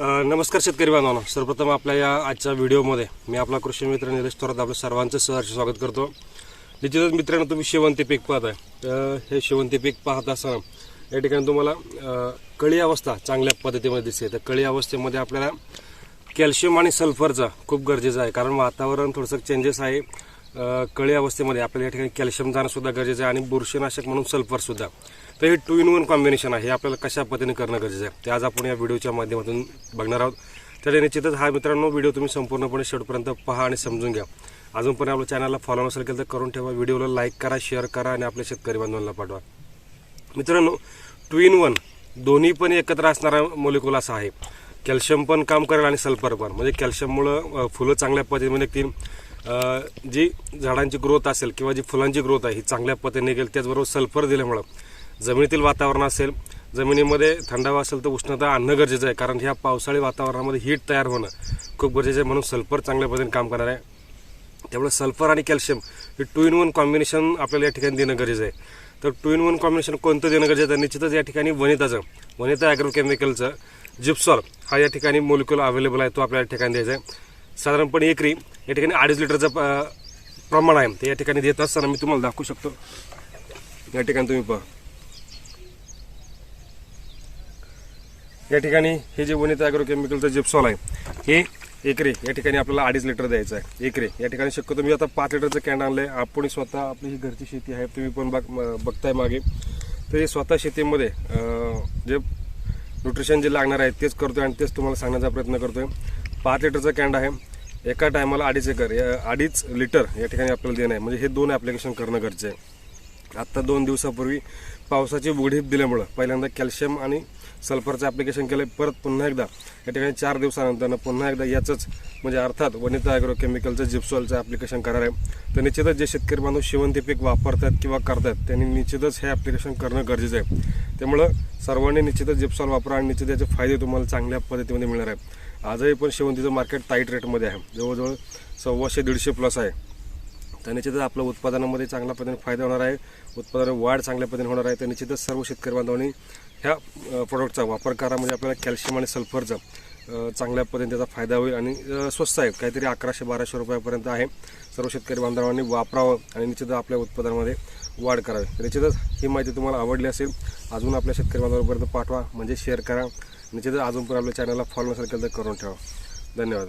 नमस्कार शेतकरी बांधवांनो. सर्वप्रथम आपल्या या आजच्या व्हिडिओमध्ये मी आपला कृषी मित्र निलेश थोरात आपलं सर्वांचं सहर्ष स्वागत करतो. निश्चितच मित्रांनो तुम्ही शेवंती पीक पाहताय. तर हे शेवंती पीक पाहत असताना या ठिकाणी तुम्हाला कळी अवस्था चांगल्या पद्धतीमध्ये दिसते. तर कळी अवस्थेमध्ये आपल्याला कॅल्शियम आणि सल्फरचा खूप गरजेचं आहे. कारण वातावरण थोडंसं चेंजेस आहे. कळी अवस्थेमध्ये आपल्याला या ठिकाणी कॅल्शियम जाणं सुद्धा गरजेचं आहे आणि बुरशीनाशक म्हणून सल्फरसुद्धा तर हे टू इन वन कॉम्बिनेशन आहे. हे आपल्याला कशा पद्धतीने करणं गरजेचं आहे? ते आज आपण या व्हिडिओच्या माध्यमातून बघणार आहोत. तर निश्चितच हा मित्रांनो व्हिडिओ तुम्ही संपूर्णपणे शेवटपर्यंत पहा आणि समजून घ्या. अजून पण आपल्या चॅनलला फॉलो नसेल केलं तर करून ठेवा. व्हिडिओला लाईक करा शेअर करा आणि आपल्या शेतकरी बांधवांना पाठवा. मित्रांनो टू इन वन दोन्ही पण एकत्र असणारा मोलिक्युल असा आहे. कॅल्शियम पण काम करेल आणि सल्फर पण. म्हणजे कॅल्शियममुळं फुलं चांगल्या पद्धतीने म्हणजे निघतील जी झाडांची ग्रोथ असेल किंवा जी फुलांची ग्रोथ आहे ही चांगल्या पद्धतीने निघेल. त्याचबरोबर सल्फर दिल्यामुळं. जमिनीतील वातावरण असेल जमिनीमध्ये थंडावा असेल तर उष्णता आणणं गरजेचं आहे कारण ह्या पावसाळी वातावरणामध्ये हीट तयार होणं खूप गरजेचं आहे म्हणून सल्फर चांगल्या पद्धतीने काम करणार आहे. त्यामुळे सल्फर आणि कॅल्शियम हे टू इन वन कॉम्बिनेशन आपल्याला या ठिकाणी देणं गरजेचं आहे. तर टू इन वन कॉम्बिनेशन कोणतं देणं गरजेचं आहे? निश्चितच या ठिकाणी वनिताचं वनिता ॲग्रोकेमिकलचं जिप्सॉल हा या ठिकाणी मोलिक्युल अवेलेबल आहे तो आपल्या या ठिकाणी द्यायचा आहे. साधारणपणे एकरी या ठिकाणी अडीच लिटरचं प्रमाण आहे. ते या ठिकाणी देत असताना मी तुम्हाला दाखवू शकतो. या ठिकाणी तुम्ही पहा. या ठिकाणी हे जे वनिता ॲग्रोकेमिकलचं जिप्सॉल आहे हे एकरे या ठिकाणी आपल्याला अडीच लिटर द्यायचं आहे एकरे. या ठिकाणी शक्यतो मी आता पाच लिटरचं कॅन आहे आपण स्वतः आपली ही घरची शेती आहे तुम्ही पण बाग बघताय मागे. तर हे स्वतः शेतीमध्ये जे न्यूट्रिशन जे लागणार आहे तेच करतोय आणि तेच तुम्हाला सांगण्याचा प्रयत्न करतोय. पाच लिटरचं कॅन्ड आहे. एका टायमाला अडीच एकर या- अडीच लिटर या ठिकाणी आपल्याला देणं आहे. म्हणजे हे दोन ॲप्लिकेशन करणं गरजेचं आहे. आत्ता दोन दिवसापूर्वी पावसाची उघडीप दिल्यामुळं पहिल्यांदा कॅल्शियम आणि सल्फरचं ॲप्लिकेशन केलं परत पुन्हा एकदा या ठिकाणी चार दिवसानंतर पुन्हा एकदा याचंच म्हणजे अर्थात वनिता ॲग्रो केमिकलचं जिप्सॉलचं ॲप्लिकेशन करणार आहे तर निश्चितच जे शेतकरी बांधव शिवंती पीक वापरतात किंवा करतात त्यांनी निश्चितच हे ॲप्लिकेशन करणं गरजेचं आहे. त्यामुळं सर्वांनी निश्चितच जिप्सॉल वापरा आणि निश्चित याचे फायदे तुम्हाला चांगल्या पद्धतीमध्ये मिळणार आहे आजही पण शेवंतीचं मार्केट टाईट रेटमध्ये आहे. जवळजवळ सव्वाशे दीडशे प्लस आहे. तर निश्चितच आपल्या उत्पादनामध्ये चांगल्या पद्धतीने फायदा होणार आहे. उत्पादनात वाढ चांगल्या पद्धतीने होणार आहे. तर निश्चितच सर्व शेतकरी बांधवांनी ह्या प्रोडक्टचा वापर करा. म्हणजे आपल्याला कॅल्शियम आणि सल्फरचा चांगल्या पद्धतीने त्याचा फायदा होईल आणि स्वस्त आहे. काहीतरी अकराशे बाराशे रुपयापर्यंत आहे. सर्व शेतकरी बांधवांनी वापरावं आणि निश्चितच आपल्या उत्पादनामध्ये वाढ करावी. तर निश्चितच ही माहिती तुम्हाला आवडली असेल अजून आपल्या शेतकरी बांधवांपर्यंत पाठवा. म्हणजे शेअर करा. निश्चितच अजून पण आपल्या चॅनलला फॉलो नसेल केलं तर करून ठेवा. धन्यवाद.